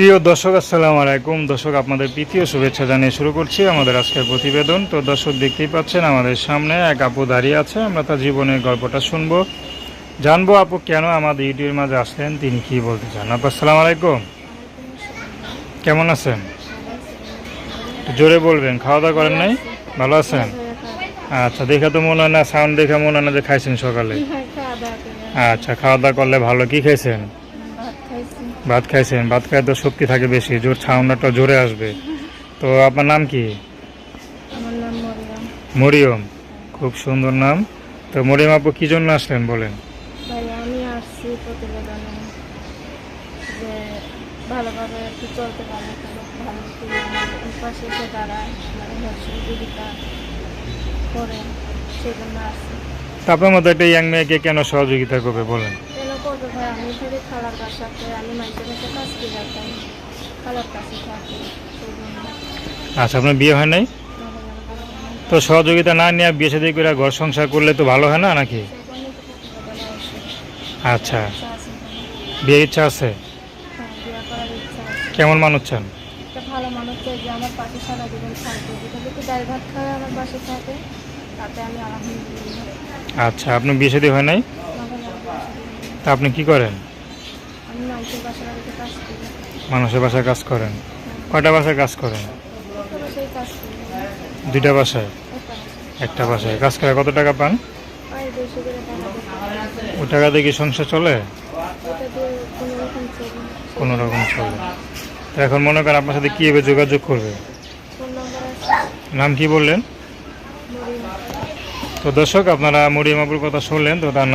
প্রিয় দর্শক আসসালামু আলাইকুম। দর্শক আপনাদের প্রীতীয় শুভেচ্ছা জানিয়ে শুরু করছি আমাদের আজকের প্রতিবেদন। তো দর্শক দেখতেই পাচ্ছেন আমাদের সামনে এক আপু দাঁড়িয়ে আছে। আমরা তার জীবনের গল্পটা শুনব। জানব আপু কেন আমাদের ইউটিউবের মাঝে আসলেন? তিনি কি বলতে চান? আপু আসসালামু আলাইকুম। কেমন আছেন? জোরে বলবেন। খাওয়া দাওয়া করেন নাই? ভালো আছেন? আচ্ছা দেখে তো মনে হয় না সাউন্ড দেখে মনে হয় না যে খাইছেন সকালে। আচ্ছা খাওয়া দাওয়া করলে ভালো। কি খাইছেন? ভাত খাইছেন ভাত খাই তো শক্তি থাকে বেশি জোর ছাউনাটা জোরে আসবে। তো আপনার নাম কি? মরিয়াম। খুব সুন্দর নাম। তো মরিয়ম আপু কি জন্য আসলেন বলেন? ভাই আমি আসছি প্রতিবেদনে যে ভালোভাবে একটু চলতে পারে ভালো পাশে এসে দাঁড়ায় মানে সহযোগিতা করে সেই আসছি। তো আপনার মতো একটা ইয়াং মেয়েকে কেন সহযোগিতা করবে বলেন? করবে ভাই আমি খালার আমি মাইকের কাছে কাজ করে যাতাম খালার কাছে থাকি আচ্ছা আপনার বিয়ে হয় নাই? তো সহযোগিতা না নিয়ে বিয়ে সাথে করে ঘর সংসার করলে তো ভালো হয় না নাকি? আচ্ছা। বিয়ে ইচ্ছা আছে? কেমন মানুষ চান? ভালো মানুষ চাই যে আমার পাশে সারা জীবন থাকবে। যেটা যদি ডাল ভাত খায় আমার পাশে থাকে তাতে আমি আলহামদুলিল্লাহ। আচ্ছা আপনার বিয়ে সাথে হয় নাই আমাকে আমার পাশে দিন। তা আপনি কি করেন? মানুষের বাসায় কাজ করেন? কয়টা বাসায় কাজ করেন? দুইটা বাসায়? একটা বাসায়। কাজ করে কত টাকা পান? ও টাকা হয়। দিয়ে কি সংসার চলে? কোনো রকম চলি এখন মনে করেন আপনার সাথে কীভাবে যোগাযোগ করবে? নাম কি বললেন? তো দর্শক আপনারা মরিয়মাপুর কথা শুনলেন তো তার